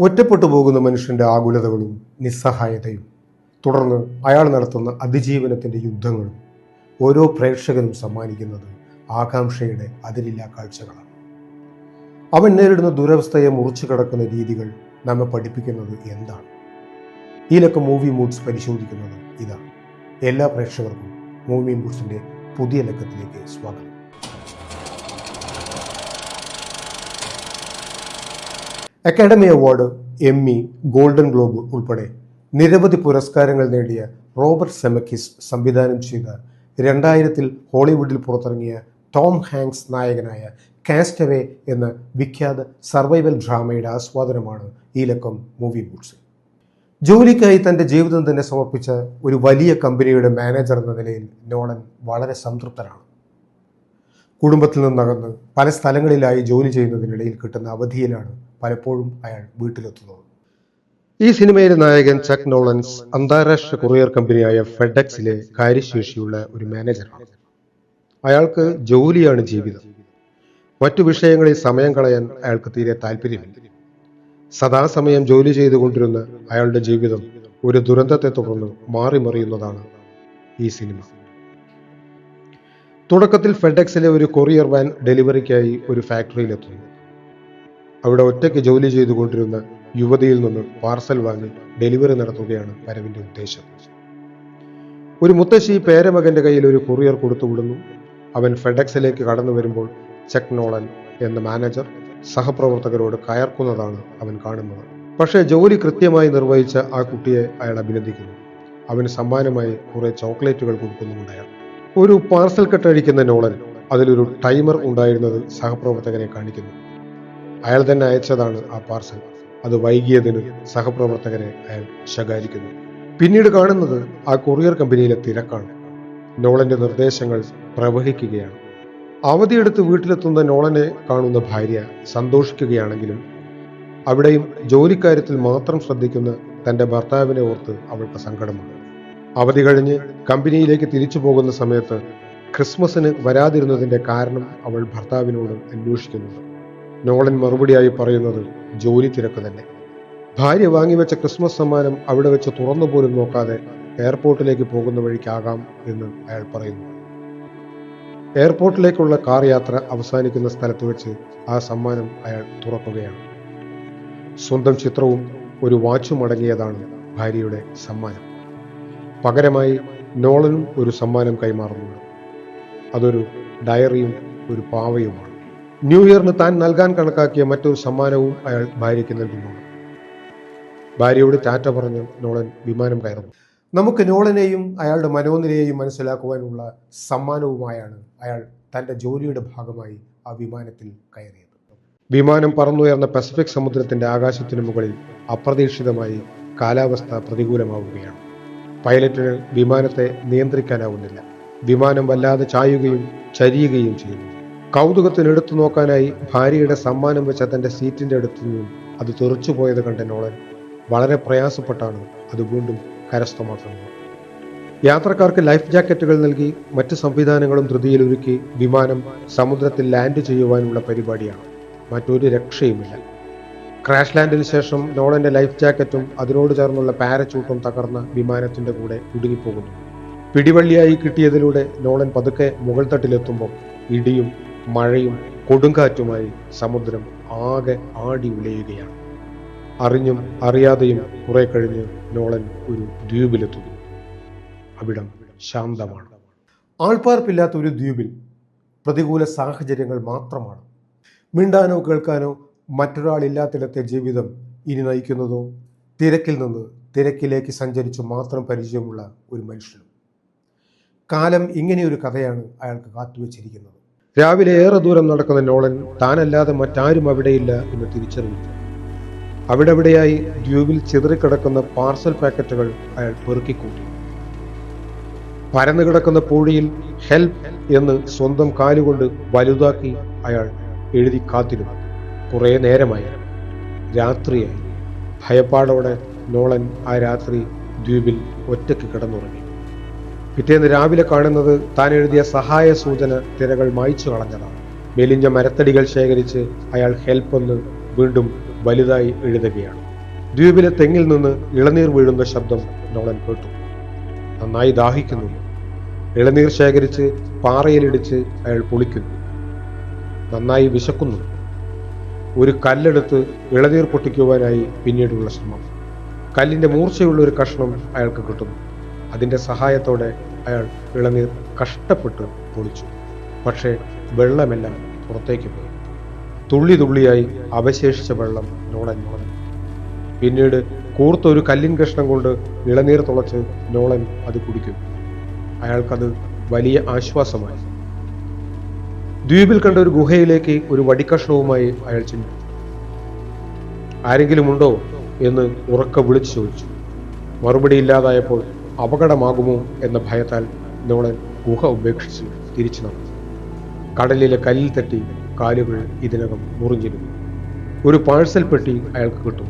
ഒറ്റപ്പെട്ടു പോകുന്ന മനുഷ്യന്റെ ആകുലതകളും നിസ്സഹായതയും തുടർന്ന് അയാൾ നടത്തുന്ന അതിജീവനത്തിന്റെ യുദ്ധങ്ങളും ഓരോ പ്രേക്ഷകനും സമ്മാനിക്കുന്നത് ആകാംക്ഷയുടെ അതിരില്ലാ കാഴ്ചകളാണ്. അവൻ നേരിടുന്ന ദുരവസ്ഥയെ മുറിച്ചു കടക്കുന്ന രീതികൾ നമ്മെ പഠിപ്പിക്കുന്നത് എന്താണ്? ഈ ലക്കം മൂവി മൂഡ്സ് പരിശോധിക്കുന്നത് ഇതാണ്. എല്ലാ പ്രേക്ഷകർക്കും മൂവി മൂഡ്സിന്റെ പുതിയ ലക്കത്തിലേക്ക് സ്വാഗതം. Academy Award Emmy Golden Globe ഉൾപ്പെടെ നിരവധി പുരസ്കാരങ്ങൾ നേടിയ റോബർട്ട് സെമക്കിസ് സംവിധാനം ചെയ്ത രണ്ടായിരത്തിൽ ഹോളിവുഡിൽ പുറത്തിറങ്ങിയ ടോം ഹാങ്സ് നായകനായ കാസ്റ്റവേ എന്ന വിഖ്യാത സർവൈവൽ ഡ്രാമയുടെ ആസ്വാദനമാണ് ഈ ലക്കം മൂവി ബൂട്ട്സ്. ജോലിക്കായി തന്റെ ജീവിതം തന്നെ സമർപ്പിച്ച ഒരു വലിയ കമ്പനിയുടെ മാനേജർ എന്ന നിലയിൽ നോളൻ വളരെ സംതൃപ്തനാണ്. കുടുംബത്തിൽ നിന്നകന്ന് പല സ്ഥലങ്ങളിലായി ജോലി ചെയ്യുന്നതിനിടയിൽ കിട്ടുന്ന അവധിയിലാണ് പലപ്പോഴും അയാൾ വീട്ടിലെത്തുന്നത്. ഈ സിനിമയിലെ നായകൻ ചക് നോളൻസ് അന്താരാഷ്ട്ര കൊറിയർ കമ്പനിയായ ഫെഡക്സിലെ കാര്യശേഷിയുള്ള ഒരു മാനേജറാണ്. അയാൾക്ക് ജോലിയാണ് ജീവിതം. മറ്റു വിഷയങ്ങളിൽ സമയം കളയാൻ അയാൾക്ക് തീരെ താല്പര്യമില്ല സദാസമയം ജോലി ചെയ്തുകൊണ്ടിരുന്ന അയാളുടെ ജീവിതം ഒരു ദുരന്തത്തെ തുടർന്ന് മാറിമറിയുന്നതാണ് ഈ സിനിമ. തുടക്കത്തിൽ ഫെഡക്സിലെ ഒരു കൊറിയർ വാൻ ഡെലിവറിക്കായി ഒരു ഫാക്ടറിയിലെത്തുന്നു. അവിടെ ഒറ്റയ്ക്ക് ജോലി ചെയ്തുകൊണ്ടിരുന്ന യുവതിയിൽ നിന്ന് പാർസൽ വാങ്ങി ഡെലിവറി നടത്തുകയാണ് വരവിന്റെ ഉദ്ദേശം. ഒരു മുത്തശ്ശി പേരമകന്റെ കയ്യിൽ ഒരു കൊറിയർ കൊടുത്തുവിടുന്നു അവൻ ഫെഡക്സിലേക്ക് കടന്നു വരുമ്പോൾ ചെക്ക് നോളൻ എന്ന മാനേജർ സഹപ്രവർത്തകരോട് കയർക്കുന്നതാണ് അവൻ കാണുന്നത്. പക്ഷേ ജോലി കൃത്യമായി നിർവഹിച്ച ആ കുട്ടിയെ അയാൾ അഭിനന്ദിക്കുന്നു. അവന് സമ്മാനമായി കുറെ ചോക്ലേറ്റുകൾ കൊടുക്കുന്നുണ്ട് അയാൾ. ഒരു പാർസൽ കെട്ടഴിക്കുന്ന നോളൻ അതിലൊരു ടൈമർ ഉണ്ടായിരുന്നത് സഹപ്രവർത്തകനെ കാണിക്കുന്നു. അയാൾ തന്നെ അയച്ചതാണ് ആ പാർസൽ. അത് വൈകിയതിന് സഹപ്രവർത്തകരെ അയാൾ ശകാരിക്കുന്നു. പിന്നീട് കാണുന്നത് ആ കൊറിയർ കമ്പനിയിലെ തിരക്കാണ്. നോളന്റെ നിർദ്ദേശങ്ങൾ പ്രവഹിക്കുകയാണ്. അവധിയെടുത്ത് വീട്ടിലെത്തുന്ന നോളനെ കാണുന്ന ഭാര്യ സന്തോഷിക്കുകയാണെങ്കിലും അവിടെയും ജോലിക്കാര്യത്തിൽ മാത്രം ശ്രദ്ധിക്കുന്ന തന്റെ ഭർത്താവിനെ ഓർത്ത് അവൾക്ക് സങ്കടമുണ്ട്. അവധി കഴിഞ്ഞ് കമ്പനിയിലേക്ക് തിരിച്ചു പോകുന്ന സമയത്ത് ക്രിസ്മസിന് വരാതിരുന്നതിന്റെ കാരണം അവൾ ഭർത്താവിനോട് അന്വേഷിക്കുന്നുണ്ട്. നോളൻ മറുപടിയായി പറയുന്നത് ജോലി തിരക്ക് തന്നെ. ഭാര്യ വാങ്ങിവെച്ച ക്രിസ്മസ് സമ്മാനം അവിടെ വെച്ച് തുറന്നു പോലും നോക്കാതെ എയർപോർട്ടിലേക്ക് പോകുന്ന വഴിക്കാകാം എന്ന് അയാൾ പറയുന്നു. എയർപോർട്ടിലേക്കുള്ള കാർ യാത്ര അവസാനിക്കുന്ന സ്ഥലത്ത് വെച്ച് ആ സമ്മാനം അയാൾ തുറക്കുകയാണ്. സ്വന്തം ചിത്രവും ഒരു വാച്ചും അടങ്ങിയതാണ് ഭാര്യയുടെ സമ്മാനം. പകരമായി നോളനും ഒരു സമ്മാനം കൈമാറുന്നുണ്ട്. അതൊരു ഡയറിയും ഒരു പാവയുമാണ്. ന്യൂ ഇയറിന് താൻ നൽകാൻ കണക്കാക്കിയ മറ്റൊരു സമ്മാനവും അയാൾ ഭാര്യയ്ക്ക് നൽകുന്നുണ്ട് ഭാര്യയോട് ടാറ്റ പറഞ്ഞ് നോളൻ വിമാനം കയറുന്നു. നമുക്ക് നോളനെയും അയാളുടെ മനോനിലയെയും മനസ്സിലാക്കുവാനുള്ള സമ്മാനവുമായാണ് അയാൾ തന്റെ ജോലിയുടെ ഭാഗമായി ആ വിമാനത്തിൽ കയറിയത്. വിമാനം പറന്നുയർന്ന പസഫിക് സമുദ്രത്തിന്റെ ആകാശത്തിനു മുകളിൽ അപ്രതീക്ഷിതമായി കാലാവസ്ഥ പ്രതികൂലമാവുകയാണ്. പൈലറ്റിന് വിമാനത്തെ നിയന്ത്രിക്കാനാവുന്നില്ല. വിമാനം വല്ലാതെ ചായുകയും ചരിയുകയും ചെയ്യുന്നു. കൗതുകത്തിന് എടുത്തു നോക്കാനായി ഭാര്യയുടെ സമ്മാനം വെച്ച തന്റെ സീറ്റിന്റെ അടുത്തു നിന്നും അത് തെറിച്ചു പോയത് കണ്ട നോളൻ വളരെ പ്രയാസപ്പെട്ടാണ് അത് വീണ്ടും കരസ്ഥമാക്കുന്നത്. യാത്രക്കാർക്ക് ലൈഫ് ജാക്കറ്റുകൾ നൽകി മറ്റ് സംവിധാനങ്ങളും ധൃതിയിൽ ഒരുക്കി വിമാനം സമുദ്രത്തിൽ ലാൻഡ് ചെയ്യുവാനുള്ള പരിപാടിയാണ്. മറ്റൊരു രക്ഷയുമില്ല. ക്രാഷ് ലാൻഡിന് ശേഷം നോളന്റെ ലൈഫ് ജാക്കറ്റും അതിനോട് ചേർന്നുള്ള പാരച്ചൂട്ടും തകർന്ന വിമാനത്തിന്റെ കൂടെ കുടുങ്ങിപ്പോകുന്നു. പിടിവള്ളിയായി കിട്ടിയതിലൂടെ നോളൻ പതുക്കെ മുകൾ തട്ടിലെത്തുമ്പോൾ ഇടിയും മഴയും കൊടുങ്കാറ്റുമായി സമുദ്രം ആകെ ആടി ഉലയുകയാണ് അറിഞ്ഞും അറിയാതെയും കുറെ കഴിഞ്ഞ് നോളൻ ഒരു ദ്വീപിലെത്തുന്നു. അവിടം ശാന്തമാണ്. ആൾപ്പാർപ്പില്ലാത്ത ഒരു ദ്വീപിൽ പ്രതികൂല സാഹചര്യങ്ങൾ മാത്രമാണ്. മിണ്ടാനോ കേൾക്കാനോ മറ്റൊരാളില്ലാത്തിടത്തെ ജീവിതം ഇനി നയിക്കുന്നതോ തിരക്കിൽ നിന്ന് തിരക്കിലേക്ക് സഞ്ചരിച്ചു മാത്രം പരിചയമുള്ള ഒരു മനുഷ്യനും. കാലം ഇങ്ങനെയൊരു കഥയാണ് അയാൾക്ക് കാത്തുവച്ചിരിക്കുന്നത് രാവിലെ ഏറെ ദൂരം നടക്കുന്ന നോളൻ താനല്ലാതെ മറ്റാരും അവിടെയില്ല എന്ന് തിരിച്ചറിഞ്ഞു. അവിടെവിടെയായി ദ്വീപിൽ ചിതറിക്കിടക്കുന്ന പാർസൽ പാക്കറ്റുകൾ അയാൾ പെറുക്കിക്കൂട്ടി. പരന്നു കിടക്കുന്ന പൂഴിയിൽ ഹെൽപ്പ് എന്ന് സ്വന്തം കാലുകൊണ്ട് വലുതാക്കി അയാൾ എഴുതി കാത്തിരുന്നു. കുറേ നേരമായി. രാത്രിയായി. ഭയപ്പാടോടെ നോളൻ ആ രാത്രി ദ്വീപിൽ ഒറ്റയ്ക്ക് കിടന്നുറങ്ങി. പിറ്റേന്ന് രാവിലെ കാണുന്നത് താൻ എഴുതിയ സഹായ സൂചന തിരകൾ മായ്ച്ചു കളഞ്ഞതാണ്. മെലിഞ്ഞ മരത്തടികൾ ശേഖരിച്ച് അയാൾ ഹെൽപ്പ് എന്ന് വീണ്ടും വലുതായി എഴുതുകയാണ്. ദ്വീപിലെ തെങ്ങിൽ നിന്ന് ഇളനീർ വീഴുന്ന ശബ്ദം നോളൻ കേട്ടു. നന്നായി ദാഹിക്കുന്നു. ഇളനീർ ശേഖരിച്ച് പാറയിലിടിച്ച് അയാൾ പൊളിക്കുന്നു. നന്നായി വിശക്കുന്നു. ഒരു കല്ലെടുത്ത് ഇളനീർ പൊട്ടിക്കുവാനായി പിന്നീടുള്ള ശ്രമം. കല്ലിന്റെ മൂർച്ചയുള്ള ഒരു കഷ്ണം അയാൾക്ക് കിട്ടുന്നു. അതിന്റെ സഹായത്തോടെ അയാൾ ഇളനീർ കഷ്ടപ്പെട്ട് പൊളിച്ചു. പക്ഷേ വെള്ളമെല്ലാം പുറത്തേക്ക് പോയി. തുള്ളി തുള്ളിയായി അവശേഷിച്ച വെള്ളം നോളൻ നുളഞ്ഞു പിന്നീട് കൂർത്ത ഒരു കല്ലിൻ കഷ്ണം കൊണ്ട് ഇളനീർ തുളച്ച് നോളൻ അത് കുടിക്കും. അയാൾക്കത് വലിയ ആശ്വാസമായി. ദ്വീപിൽ കണ്ട ഒരു ഗുഹയിലേക്ക് ഒരു വടിക്കഷ്ണവുമായി അയാൾ ചെന്നു. ആരെങ്കിലും ഉണ്ടോ? എന്ന് ഉറക്ക വിളിച്ചു ചോദിച്ചു. മറുപടി ഇല്ലാതായപ്പോൾ അപകടമാകുമോ എന്ന ഭയത്താൽ നോളൻ ഗുഹ ഉപേക്ഷിച്ച് തിരിച്ചു നടന്നു. കടലിലെ കല്ലിൽ തട്ടി കാലുകൾ ഇതിനകം മുറിഞ്ഞിരുന്നു. ഒരു പാഴ്സൽ പെട്ടി അയാൾക്ക് കിട്ടും.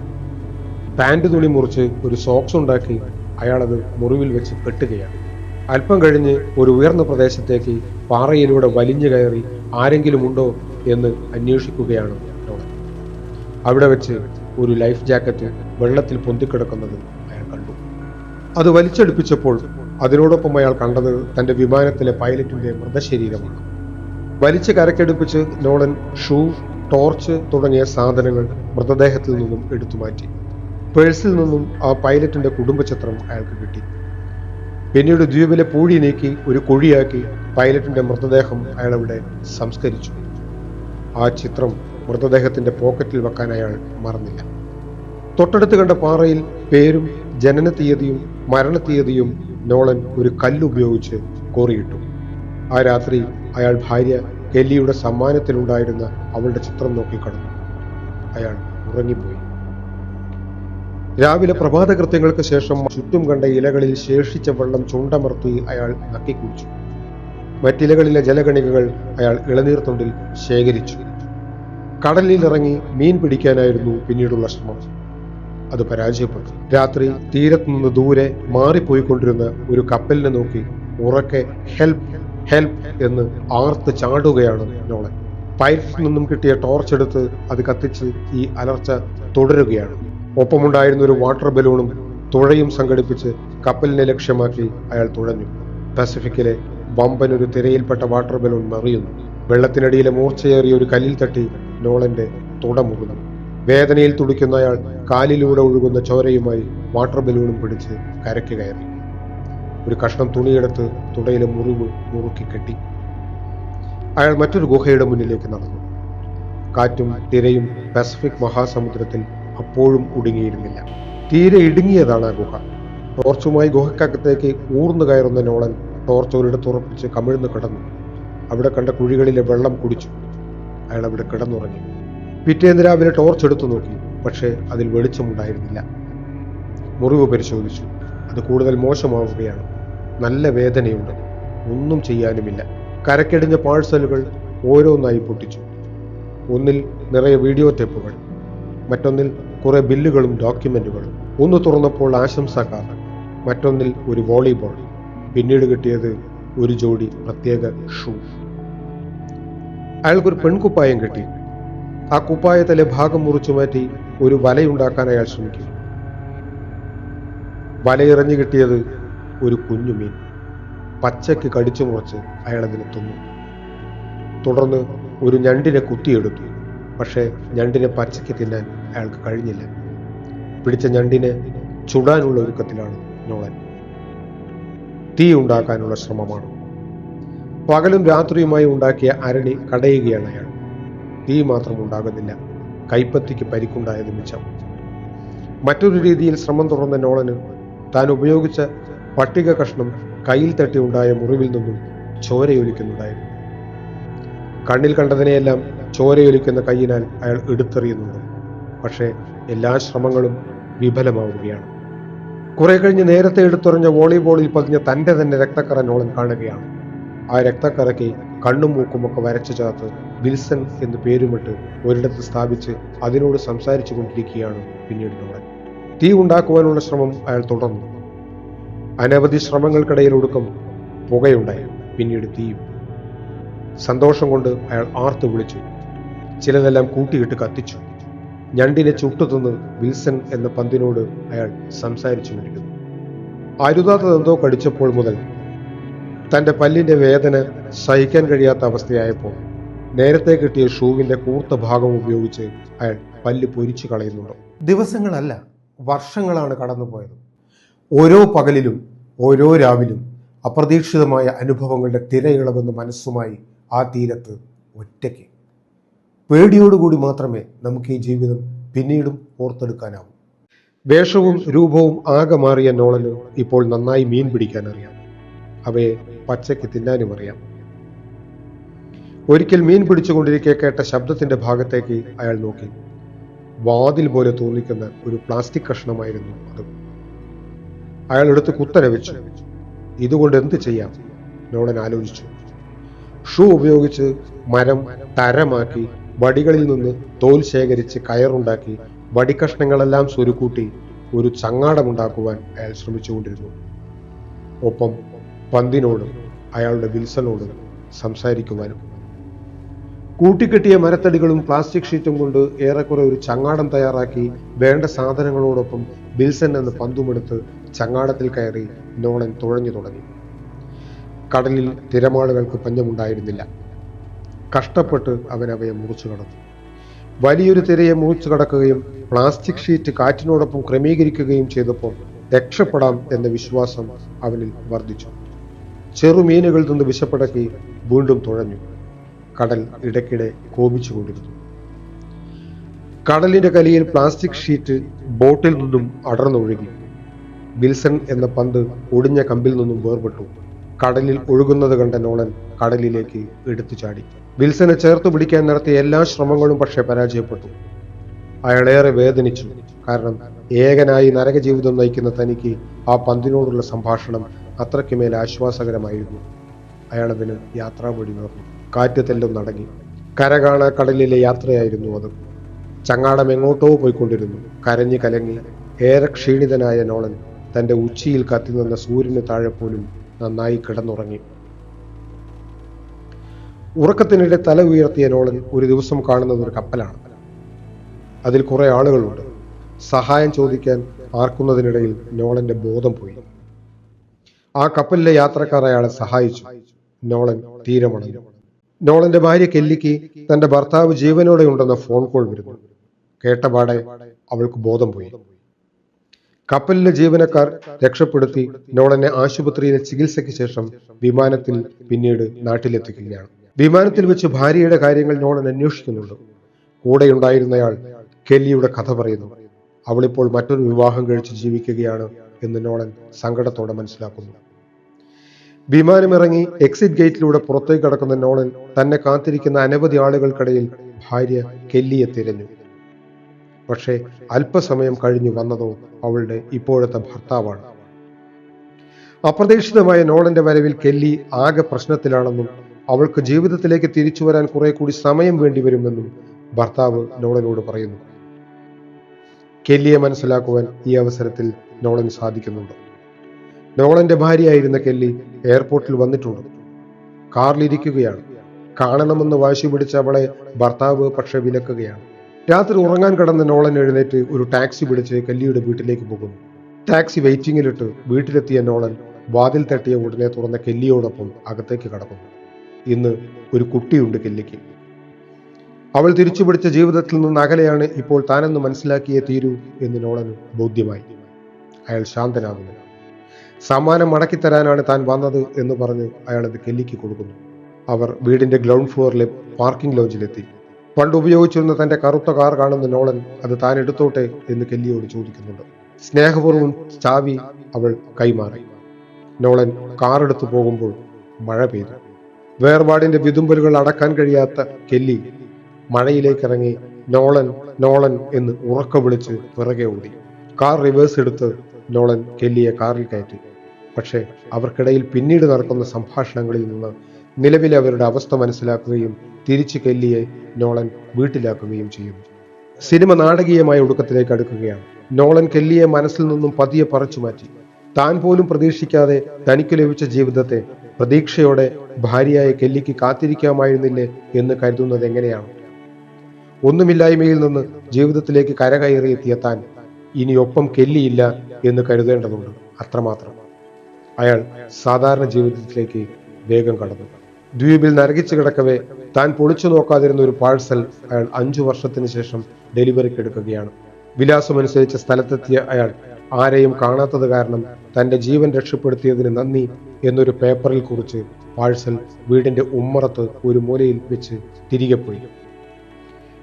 പാന്റ് തുണി മുറിച്ച് ഒരു സോക്സ് ഉണ്ടാക്കി അയാളത് മുറിവിൽ വെച്ച് കെട്ടുകയാണ്. അല്പം കഴിഞ്ഞ് ഒരു ഉയർന്ന പ്രദേശത്തേക്ക് പാറയിലൂടെ വലിഞ്ഞു കയറി ആരെങ്കിലും ഉണ്ടോ എന്ന് അന്വേഷിക്കുകയാണ് അവിടെ വെച്ച് ഒരു ലൈഫ് ജാക്കറ്റ് വെള്ളത്തിൽ പൊന്തിക്കിടക്കുന്നത് അത് വലിച്ചെടുപ്പിച്ചപ്പോൾ അതിനോടൊപ്പം അയാൾ കണ്ടത് തന്റെ വിമാനത്തിലെ പൈലറ്റിന്റെ മൃതശരീരമാണ്. വലിച്ചു കരക്കെടുപ്പിച്ച് നോളൻ ഷൂ ടോർച്ച് തുടങ്ങിയ സാധനങ്ങൾ മൃതദേഹത്തിൽ നിന്നും എടുത്തു മാറ്റി. പേഴ്സിൽ നിന്നും ആ പൈലറ്റിന്റെ കുടുംബചിത്രം അയാൾക്ക് കിട്ടി. പിന്നീട് ദ്വീപിലെ പൂഴി നീക്കി ഒരു കുഴിയാക്കി പൈലറ്റിന്റെ മൃതദേഹം അയാൾ അവിടെ സംസ്കരിച്ചു. ആ ചിത്രം മൃതദേഹത്തിന്റെ പോക്കറ്റിൽ വെക്കാൻ അയാൾ മറന്നില്ല. തൊട്ടടുത്ത് കണ്ട പാറയിൽ പേരും ജനന തീയതിയും മരണത്തീയതിയും നോളൻ ഒരു കല്ലുപയോഗിച്ച് കോറിയിട്ടു. ആ രാത്രി അയാൾ ഭാര്യ കെല്ലിയുടെ സമ്മാനത്തിലുണ്ടായിരുന്ന അവളുടെ ചിത്രം നോക്കി കടന്നു. അയാൾ ഉറങ്ങിപ്പോയി. രാവിലെ പ്രഭാത കൃത്യങ്ങൾക്ക് ശേഷം ചുറ്റും കണ്ട ഇലകളിൽ ശേഷിച്ച വെള്ളം ചുണ്ടമർത്തി അയാൾ നക്കിക്കുടിച്ചു മറ്റിലകളിലെ ജലഗണികകൾ അയാൾ ഇളനീർത്തുണ്ടിൽ ശേഖരിച്ചു. കടലിൽ ഇറങ്ങി മീൻ പിടിക്കാനായിരുന്നു പിന്നീടുള്ള ശ്രമം. അത് പരാജയപ്പെട്ടു. രാത്രി തീരത്ത് നിന്ന് ദൂരെ മാറിപ്പോയിക്കൊണ്ടിരുന്ന ഒരു കപ്പലിനെ നോക്കി ഉറക്കെ ഹെൽപ്പ് ഹെൽപ്പ് എന്ന് ആർത്ത് ചാടുകയാണ് നോളൻ. പൈലറ്റിൽ നിന്നും കിട്ടിയ ടോർച്ച് എടുത്ത് അത് കത്തിച്ച് ഈ അലർച്ച തുടരുകയാണ്. ഒപ്പമുണ്ടായിരുന്ന ഒരു വാട്ടർ ബലൂണും തുഴയും സംഘടിപ്പിച്ച് കപ്പലിനെ ലക്ഷ്യമാക്കി അയാൾ തുഴഞ്ഞു. പസഫിക്കിലെ വമ്പൻ ഒരു തിരയിൽപ്പെട്ട വാട്ടർ ബലൂൺ മറിയുന്നു. വെള്ളത്തിനടിയിലെ മൂർച്ചയേറിയ ഒരു കല്ലിൽ തട്ടി നോളന്റെ തുട മുറിഞ്ഞു വേദനയിൽ തുടിക്കുന്ന അയാൾ കാലിലൂടെ ഒഴുകുന്ന ചോരയുമായി വാട്ടർ ബലൂണും പിടിച്ച് കരയ്ക്ക് കയറി. ഒരു കഷ്ണം തുണിയെടുത്ത് തുടയിലെ മുറിവ് മുറുക്കി കെട്ടി. അയാൾ മറ്റൊരു ഗുഹയുടെ മുന്നിലേക്ക് നടന്നു. കാറ്റും തിരയും പസഫിക് മഹാസമുദ്രത്തിൽ അപ്പോഴും ഒടുങ്ങിയിരുന്നില്ല. തീരെ ഇടുങ്ങിയതാണ് ആ ഗുഹ. ടോർച്ചുമായി ഗുഹക്കകത്തേക്ക് ഊർന്നു കയറുന്ന നോളൻ ടോർച്ച് ഒരിടത്തുറപ്പിച്ച് കമിഴ്ന്ന് കിടന്നു. അവിടെ കണ്ട കുഴികളിലെ വെള്ളം കുടിച്ചു. അയാൾ അവിടെ കിടന്നുറങ്ങി. പിറ്റേന്ന് രാവിലെ ടോർച്ച് എടുത്തു നോക്കി പക്ഷേ അതിൽ വെളിച്ചമുണ്ടായിരുന്നില്ല. മുറിവ് പരിശോധിച്ചു. അത് കൂടുതൽ മോശമാവുകയാണ്. നല്ല വേദനയുണ്ട്. ഒന്നും ചെയ്യാനുമില്ല. കരക്കടിഞ്ഞ പാഴ്സലുകൾ ഓരോന്നായി പൊട്ടിച്ചു. ഒന്നിൽ നിറയെ വീഡിയോ ടേപ്പുകൾ മറ്റൊന്നിൽ കുറേ ബില്ലുകളും ഡോക്യുമെന്റുകളും. ഒന്ന് തുറന്നപ്പോൾ ആശംസാക്കാർ മറ്റൊന്നിൽ ഒരു വോളിബോൾ. പിന്നീട് കിട്ടിയത് ഒരു ജോഡി പ്രത്യേക ഷൂ. അയാൾക്കൊരു പെൺകുപ്പായം കിട്ടി. ആ കുപ്പായത്തിലെ ഭാഗം മുറിച്ചു മാറ്റി ഒരു വലയുണ്ടാക്കാൻ അയാൾ ശ്രമിക്കും. വലയിറഞ്ഞു കിട്ടിയത് ഒരു കുഞ്ഞുമീൻ പച്ചയ്ക്ക് കടിച്ചു മുറിച്ച് അയാൾ അതിനെ തിന്നു. തുടർന്ന് ഒരു ഞണ്ടിനെ കുത്തിയെടുത്തു. പക്ഷേ ഞണ്ടിനെ പച്ചയ്ക്ക് തിന്നാൻ അയാൾക്ക് കഴിഞ്ഞില്ല. പിടിച്ച ഞണ്ടിനെ ചുടാനുള്ള ഒരുക്കത്തിലാണ് നോളൻ തീ ഉണ്ടാക്കാനുള്ള ശ്രമമാണ്. പകലും രാത്രിയുമായി ഉണ്ടാക്കിയ അരണി കടയുകയാണ് അയാൾ. തീ മാത്രം ഉണ്ടാകുന്നില്ല. കൈപ്പത്തിക്ക് പരിക്കുണ്ടായത് മിച്ചം. മറ്റൊരു രീതിയിൽ ശ്രമം തുടർന്ന നോളന് താൻ ഉപയോഗിച്ച പട്ടിക കഷ്ണം കയ്യിൽ തട്ടി ഉണ്ടായ മുറിവിൽ നിന്നും ചോരയൊലിക്കുന്നുണ്ടായിരുന്നു. കണ്ണിൽ കണ്ടതിനെയെല്ലാം ചോരയൊലിക്കുന്ന കൈയിനാൽ അയാൾ എടുത്തെറിയുന്നുണ്ട്. പക്ഷേ എല്ലാ ശ്രമങ്ങളും വിഫലമാവുകയാണ്. കുറെ കഴിഞ്ഞ് നേരത്തെ എടുത്തെറിഞ്ഞ വോളിബോളിൽ പതിഞ്ഞ തന്റെ തന്നെ രക്തക്കറ നോളൻ കാണുകയാണ്. ആ രക്തക്കറയ്ക്ക് കണ്ണും മൂക്കുമൊക്കെ വരച്ചു ചേർത്ത് വിൽസൺ എന്ന് പേരുമിട്ട് ഒരിടത്ത് സ്ഥാപിച്ച് അതിനോട് സംസാരിച്ചു കൊണ്ടിരിക്കുകയാണ് പിന്നീട് നോടൻ തീ ഉണ്ടാക്കുവാനുള്ള ശ്രമം അയാൾ തുടർന്നു. അനവധി ശ്രമങ്ങൾക്കിടയിൽ ഒടുക്കം പുകയുണ്ടായി. പിന്നീട് തീയും. സന്തോഷം കൊണ്ട് അയാൾ ആർത്തു വിളിച്ചു. ചിലതെല്ലാം കൂട്ടിയിട്ട് കത്തിച്ചു. ഞണ്ടിനെ ചുട്ടുതിന്ന് വിൽസൺ എന്ന പന്തിനോട് അയാൾ സംസാരിച്ചു കൊണ്ടിരുന്നു അരുതാത്തതെന്തോ കടിച്ചപ്പോൾ മുതൽ തന്റെ പല്ലിന്റെ വേദന സഹിക്കാൻ കഴിയാത്ത അവസ്ഥയായപ്പോൾ നേരത്തെ കിട്ടിയ ഷൂവിന്റെ കൂർത്ത ഭാഗം ഉപയോഗിച്ച് അയാൾ പല്ല് പൊരിച്ചു കളയുന്നുണ്ട്. ദിവസങ്ങളല്ല വർഷങ്ങളാണ് കടന്നുപോയത്. ഓരോ പകലിലും ഓരോ രാവിലും അപ്രതീക്ഷിതമായ അനുഭവങ്ങളുടെ തിരയിളകുന്ന മനസ്സുമായി ആ തീരത്ത് ഒറ്റയ്ക്ക്. പേടിയോടുകൂടി മാത്രമേ നമുക്ക് ഈ ജീവിതം പിന്നീടും ഓർത്തെടുക്കാനാവൂ. വേഷവും രൂപവും ആകെ മാറിയ നോളന് ഇപ്പോൾ നന്നായി മീൻ പിടിക്കാൻ അറിയാം. അവയെ പച്ചയ്ക്ക് തിന്നാനും അറിയാം. ഒരിക്കൽ മീൻ പിടിച്ചുകൊണ്ടിരിക്കെ കേട്ട ശബ്ദത്തിന്റെ ഭാഗത്തേക്ക് അയാൾ നോക്കി. വാതിൽ പോലെ തോന്നിക്കുന്ന ഒരു പ്ലാസ്റ്റിക് കഷ്ണമായിരുന്നു അത്. അയാൾ എടുത്ത് കുത്തനെ വെച്ചു. ഇതുകൊണ്ട് എന്ത് ചെയ്യാം? നോളൻ ആലോചിച്ചു. ഷൂ ഉപയോഗിച്ച് മരം തരമാക്കി വടികളിൽ നിന്ന് തോൽ ശേഖരിച്ച് കയറുണ്ടാക്കി വടിക്കഷ്ണങ്ങളെല്ലാം സ്വരുക്കൂട്ടി ഒരു ചങ്ങാടമുണ്ടാക്കുവാൻ അയാൾ ശ്രമിച്ചുകൊണ്ടിരുന്നു. ഒപ്പം പന്തിനോടും അയാളുടെ വിൽസനോടും സംസാരിക്കുവാനും. കൂട്ടിക്കെട്ടിയ മരത്തടികളും പ്ലാസ്റ്റിക് ഷീറ്റും കൊണ്ട് ഏറെക്കുറെ ഒരു ചങ്ങാടം തയ്യാറാക്കി വേണ്ട സാധനങ്ങളോടൊപ്പം ബിൽസൺ എന്ന പന്തുമെടുത്ത് ചങ്ങാടത്തിൽ കയറി നോളൻ തുഴഞ്ഞു തുടങ്ങി. കടലിൽ തിരമാളുകൾക്ക് പഞ്ഞമുണ്ടായിരുന്നില്ല. കഷ്ടപ്പെട്ട് അവൻ അവയെ മുറിച്ചു കടന്നു. വലിയൊരു തിരയെ മുറിച്ചു കടക്കുകയും പ്ലാസ്റ്റിക് ഷീറ്റ് കാറ്റിനോടൊപ്പം ക്രമീകരിക്കുകയും ചെയ്തപ്പോൾ രക്ഷപ്പെടാം എന്ന വിശ്വാസം അവനിൽ വർദ്ധിച്ചു. ചെറുമീനുകൾ നിന്ന് വിശപ്പടക്കി വീണ്ടും തുഴഞ്ഞു. കടൽ ഇടയ്ക്കിടെ കോപിച്ചുകൊണ്ടിരുന്നു കടലിന്റെ കലിയിൽ പ്ലാസ്റ്റിക് ഷീറ്റ് ബോട്ടിൽ നിന്നും അടർന്നൊഴുകി. വിൽസൺ എന്ന പന്ത് ഒടിഞ്ഞ കമ്പിൽ നിന്നും വേർപെട്ടു. കടലിൽ ഒഴുകുന്നത് കണ്ട നോളൻ കടലിലേക്ക് എടുത്തു ചാടി. വിൽസനെ ചേർത്ത് പിടിക്കാൻ നടത്തിയ എല്ലാ ശ്രമങ്ങളും പക്ഷേ പരാജയപ്പെട്ടു. അയാളേറെ വേദനിച്ചു. കാരണം ഏകനായി നരകജീവിതം നയിക്കുന്ന തനിക്ക് ആ പന്തിനോടുള്ള സംഭാഷണം അത്രയ്ക്കുമേൽ ആശ്വാസകരമായിരുന്നു. അയാളതിന് യാത്രാവഴി നേർന്നു കാറ്റ് തെല്ലും നടങ്ങി. കരകാണ കടലിലെ യാത്രയായിരുന്നു അത്. ചങ്ങാടം എങ്ങോട്ടോ പോയിക്കൊണ്ടിരുന്നു. കരഞ്ഞു കലങ്ങി. ഏറെ ക്ഷീണിതനായ നോളൻ തന്റെ ഉച്ചിയിൽ കത്തിനിന്ന സൂര്യന് താഴെ പോലും നന്നായി കിടന്നുറങ്ങി. ഉറക്കത്തിനിടെ തല ഉയർത്തിയ നോളൻ ഒരു ദിവസം കാണുന്നത് ഒരു കപ്പലാണ്. അതിൽ കുറെ ആളുകളുണ്ട്. സഹായം ചോദിക്കാൻ ആർക്കുന്നതിനിടയിൽ നോളന്റെ ബോധം പോയി. ആ കപ്പലിലെ യാത്രക്കാർ അയാളെ സഹായിച്ചു. നോളൻ തീരമണഞ്ഞു നോളന്റെ ഭാര്യ കെല്ലിക്ക് തന്റെ ഭർത്താവ് ജീവനോടെ ഉണ്ടെന്ന ഫോൺ കോൾ വരുന്നു. കേട്ടപാടെ അവൾക്ക് ബോധം പോയി. കപ്പലിലെ ജീവനക്കാർ രക്ഷപ്പെടുത്തി നോളനെ ആശുപത്രിയിലെ ചികിത്സയ്ക്ക് ശേഷം വിമാനത്തിൽ പിന്നീട് നാട്ടിലെത്തിക്കുകയാണ്. വിമാനത്തിൽ വെച്ച് ഭാര്യയുടെ കാര്യങ്ങൾ നോളൻ അന്വേഷിക്കുന്നുണ്ട്. കൂടെയുണ്ടായിരുന്നയാൾ കെല്ലിയുടെ കഥ പറയുന്നു. അവളിപ്പോൾ മറ്റൊരു വിവാഹം കഴിച്ച് ജീവിക്കുകയാണ് എന്ന് നോളൻ സങ്കടത്തോടെ മനസ്സിലാക്കുന്നു. വിമാനമിറങ്ങി എക്സിറ്റ് ഗേറ്റിലൂടെ പുറത്തേക്ക് കടക്കുന്ന നോളൻ തന്നെ കാത്തിരിക്കുന്ന അനവധി ആളുകൾക്കിടയിൽ ഭാര്യ കെല്ലിയെ തിരഞ്ഞു. പക്ഷേ അല്പസമയം കഴിഞ്ഞു വന്നതോ അവളുടെ ഇപ്പോഴത്തെ ഭർത്താവാണ്. അപ്രതീക്ഷിതമായ നോളന്റെ വരവിൽ കെല്ലി ആകെ പ്രശ്നത്തിലാണെന്നും അവൾക്ക് ജീവിതത്തിലേക്ക് തിരിച്ചു വരാൻ കുറെ കൂടി സമയം വേണ്ടിവരുമെന്നും ഭർത്താവ് നോളനോട് പറയുന്നു. കെല്ലിയെ മനസ്സിലാക്കുവാൻ ഈ അവസരത്തിൽ നോളന് സാധിക്കുന്നുണ്ട്. നോളന്റെ ഭാര്യയായിരുന്ന കെല്ലി എയർപോർട്ടിൽ വന്നിട്ടുണ്ട്. കാറിലിരിക്കുകയാണ്. കാണണമെന്ന് വാശി പിടിച്ച അവളെ ഭർത്താവ് പക്ഷെ വിലക്കുകയാണ്. രാത്രി ഉറങ്ങാൻ കിടന്ന നോളൻ എഴുന്നേറ്റ് ഒരു ടാക്സി പിടിച്ച് കല്ലിയുടെ വീട്ടിലേക്ക് പോകുന്നു. ടാക്സി വെയിറ്റിംഗിലിട്ട് വീട്ടിലെത്തിയ നോളൻ വാതിൽ തട്ടിയ ഉടനെ തുറന്ന കെല്ലിയോടൊപ്പം അകത്തേക്ക് കടക്കുന്നു. ഇന്ന് ഒരു കുട്ടിയുണ്ട് കെല്ലിക്ക്. അവൾ തിരിച്ചു പിടിച്ച ജീവിതത്തിൽ നിന്ന് അകലെയാണ് ഇപ്പോൾ താനെന്ന് മനസ്സിലാക്കിയേ തീരൂ എന്ന് നോളൻ ബോധ്യമായി. അയാൾ ശാന്തനാകുന്നു. സമ്മാനം മടക്കിത്തരാനാണ് താൻ വന്നത് എന്ന് പറഞ്ഞ് അയാൾ അത് കെല്ലിക്ക് കൊടുക്കുന്നു. അവർ വീടിന്റെ ഗ്രൗണ്ട് ഫ്ലോറിലെ പാർക്കിംഗ് ലോഞ്ചിലെത്തി. പണ്ട് ഉപയോഗിച്ചിരുന്ന തന്റെ കറുത്ത കാർ കാണുന്ന നോളൻ അത് താൻ എടുത്തോട്ടെ എന്ന് കെല്ലിയോട് ചോദിക്കുന്നുണ്ട്. സ്നേഹപൂർവം ചാവി അവൾ കൈമാറി. നോളൻ കാർ എടുത്തു പോകുമ്പോൾ മഴ പെയ്തു. വേർപാടിന്റെ വിതുമ്പലുകൾ അടക്കാൻ കഴിയാത്ത കെല്ലി മഴയിലേക്ക് ഇറങ്ങി നോളൻ നോളൻ എന്ന് ഉറക്ക വിളിച്ച് പിറകെ ഓടി. കാർ റിവേഴ്സ് എടുത്ത് നോളൻ കെല്ലിയെ കാറിൽ കയറ്റി. പക്ഷേ അവർക്കിടയിൽ പിന്നീട് നടക്കുന്ന സംഭാഷണങ്ങളിൽ നിന്ന് നിലവിലെ അവരുടെ അവസ്ഥ മനസ്സിലാക്കുകയും തിരിച്ച് കെല്ലിയെ നോളൻ വീട്ടിലാക്കുകയും ചെയ്യും. സിനിമ നാടകീയമായ ഒടുക്കത്തിലേക്ക് അടുക്കുകയാണ്. നോളൻ കെല്ലിയെ മനസ്സിൽ നിന്നും പതിയെ പറിച്ചു മാറ്റി. താൻ പോലും പ്രതീക്ഷിക്കാതെ തനിക്ക് ലഭിച്ച ജീവിതത്തെ പ്രതീക്ഷയോടെ ഭാര്യയായ കെല്ലിക്ക് കാത്തിരിക്കാമായിരുന്നില്ലേ എന്ന് കരുതുന്നത് എങ്ങനെയാണ്? ഒന്നുമില്ലായ്മയിൽ നിന്ന് ജീവിതത്തിലേക്ക് കരകയറി എത്തിയെത്താൻ താൻ ഇനി ഒപ്പം കെല്ലിയില്ല എന്ന് കരുതേണ്ടതുണ്ട് അത്രമാത്രം. അയാൾ സാധാരണ ജീവിതത്തിലേക്ക് വേഗം കടന്നു. ദ്വീപിൽ നരകിച്ചു കിടക്കവേ താൻ പൊളിച്ചു നോക്കാതിരുന്ന ഒരു പാഴ്സൽ അയാൾ അഞ്ചു വർഷത്തിന് ശേഷം ഡെലിവറിക്ക് എടുക്കുകയാണ്. വിലാസമനുസരിച്ച സ്ഥലത്തെത്തിയ അയാൾ ആരെയും കാണാത്തത് കാരണം തന്റെ ജീവൻ രക്ഷപ്പെടുത്തിയതിന് നന്ദി എന്നൊരു പേപ്പറിൽ കുറിച്ച് പാഴ്സൽ വീടിന്റെ ഉമ്മറത്ത് ഒരു മൂലയിൽ വെച്ച് തിരികെ പോയി.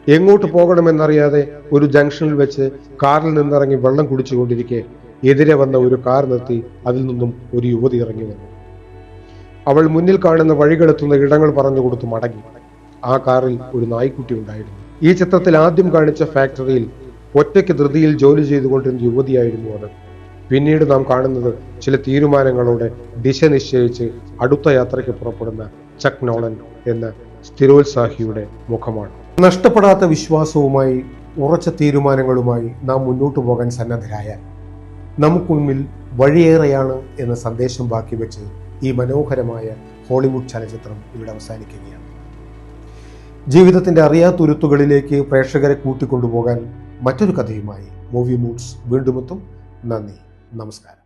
എങ്ങോട്ട് പോകണമെന്നറിയാതെ ഒരു ജംഗ്ഷനിൽ വെച്ച് കാറിൽ നിന്നിറങ്ങി വെള്ളം കുടിച്ചുകൊണ്ടിരിക്കെ എതിരെ വന്ന ഒരു കാർ നിർത്തി അതിൽ നിന്നും ഒരു യുവതി ഇറങ്ങി വന്നു. അവൾ മുന്നിൽ കാണുന്ന വഴികളെത്തുന്ന ഇടങ്ങൾ പറഞ്ഞു കൊടുത്തു മടങ്ങി. ആ കാറിൽ ഒരു നായ്ക്കുട്ടി ഉണ്ടായിരുന്നു. ഈ ചിത്രത്തിൽ ആദ്യം കാണിച്ച ഫാക്ടറിയിൽ ഒറ്റയ്ക്ക് ധൃതിയിൽ ജോലി ചെയ്തുകൊണ്ടിരുന്ന യുവതിയായിരുന്നു അത് പിന്നീട് നാം കാണുന്നത് ചില തീരുമാനങ്ങളോടെ ദിശ നിശ്ചയിച്ച് അടുത്ത യാത്രയ്ക്ക് പുറപ്പെടുന്ന ചക് നോളൻ എന്ന സ്ഥിരോത്സാഹിയുടെ മുഖമാണ്. നഷ്ടപ്പെടാത്ത വിശ്വാസവുമായി ഉറച്ച തീരുമാനങ്ങളുമായി നാം മുന്നോട്ട് പോകാൻ സന്നദ്ധരായാൽ നമുക്ക് വഴിയേറെയാണ് എന്ന സന്ദേശം ബാക്കി വെച്ച് ഈ മനോഹരമായ ഹോളിവുഡ് ചലച്ചിത്രം ഇവിടെ അവസാനിക്കുകയാണ്. ജീവിതത്തിന്റെ അറിയാത്തുരുത്തുകളിലേക്ക് പ്രേക്ഷകരെ കൂട്ടിക്കൊണ്ടുപോകാൻ മറ്റൊരു കഥയുമായി മൂവി മൂഡ്സ് വീണ്ടുമെത്തും. നന്ദി. നമസ്കാരം.